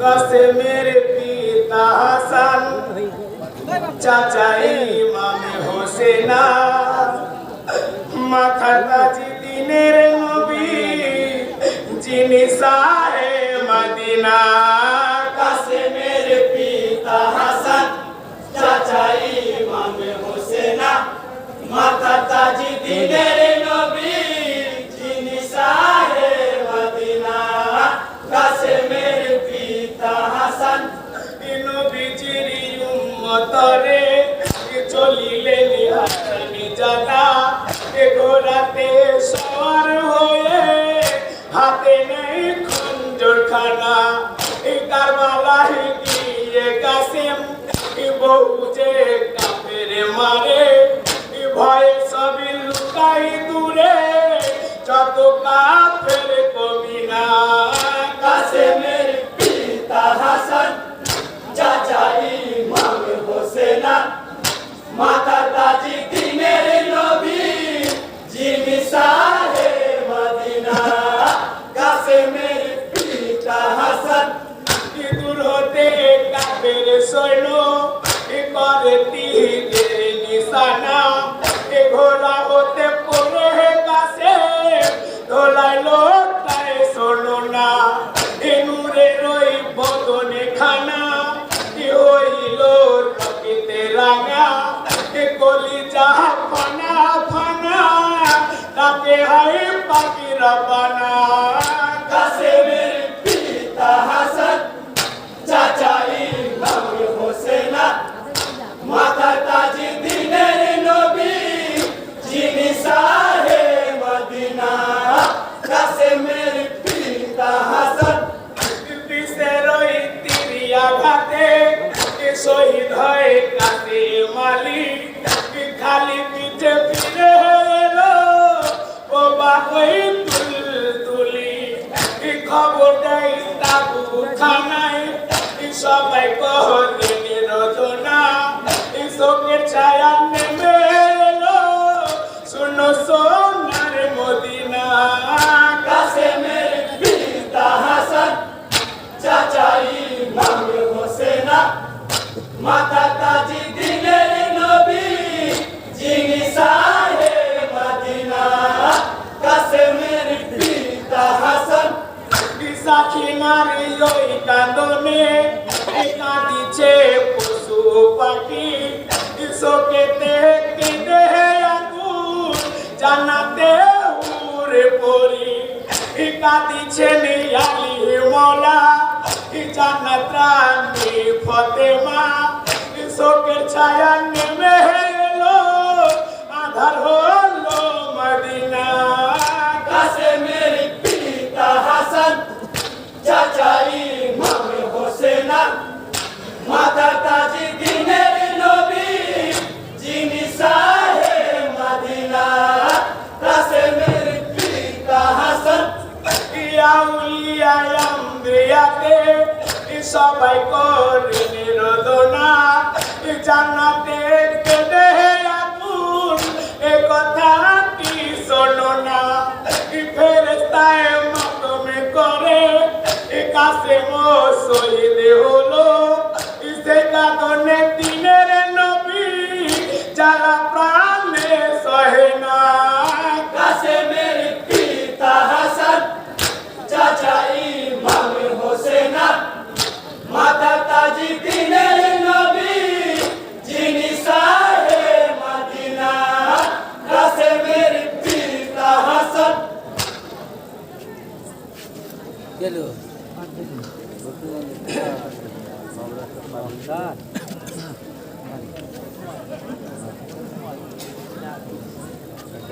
কাসেমের পিতা হাসান চাচা ইমামে হোসেনা। মাথা তাজি দিনের নবী যিনি সাহে মদিনা। কাসেমের চলিলেন হাসানি জানা। এ ঘোড়াতে সওয়ার হয়ে হাতে নেই খঞ্জর খানা কারবালায় গিয়ে কাসেম বহু যে কাপের মারে ভয়ে সবই লুকাই দূরে। যত কাফের মাতা শহীদ হয়ে কাতে মালি খালি পিঠে ফিরে ও তুলি খবর দেয় খানায়। সবাই ছায়া নেমে এলো। শুনো সোনার মদিনা কাসেমের পিতা হাসান চাচা ইমাম হোসেনা মাতা জানাতে উড়ে পড়ি। কাঁদিছে আলি মলা। জান্নাত রানী ফতেমা। শোকের ছায়া নেমে এলো। আধার হলো ইয়াউলিয়া আমরিয়াতে সবাই করে নিরোধনা জান্নাতে কেঁদে আগুন, এ কথা কি শোনো না। ফেরেস্তায় মতমে করে, এ কাছে মো শহীদ হলো। সে কাঁদনে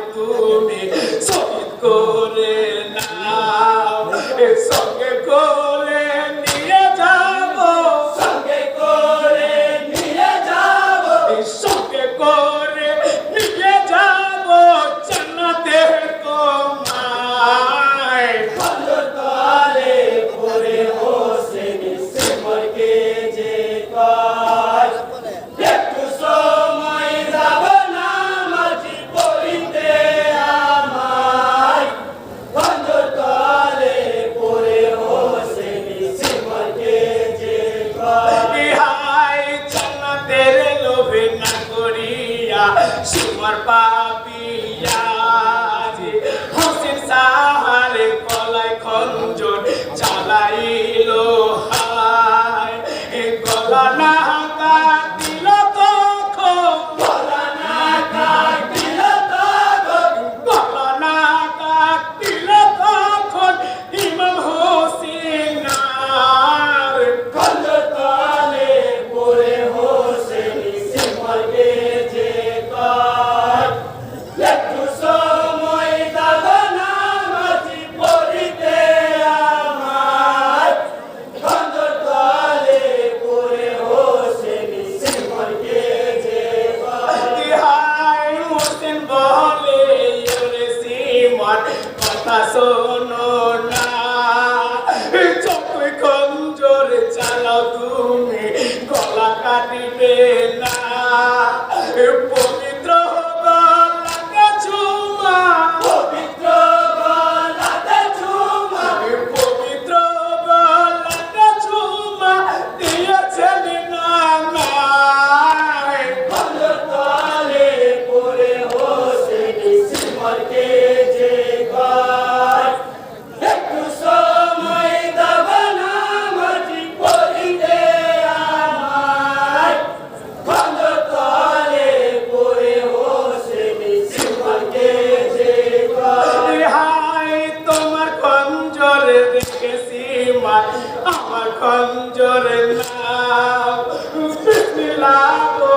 Pai, Laís. আমার নাও বিসমিল্লাহ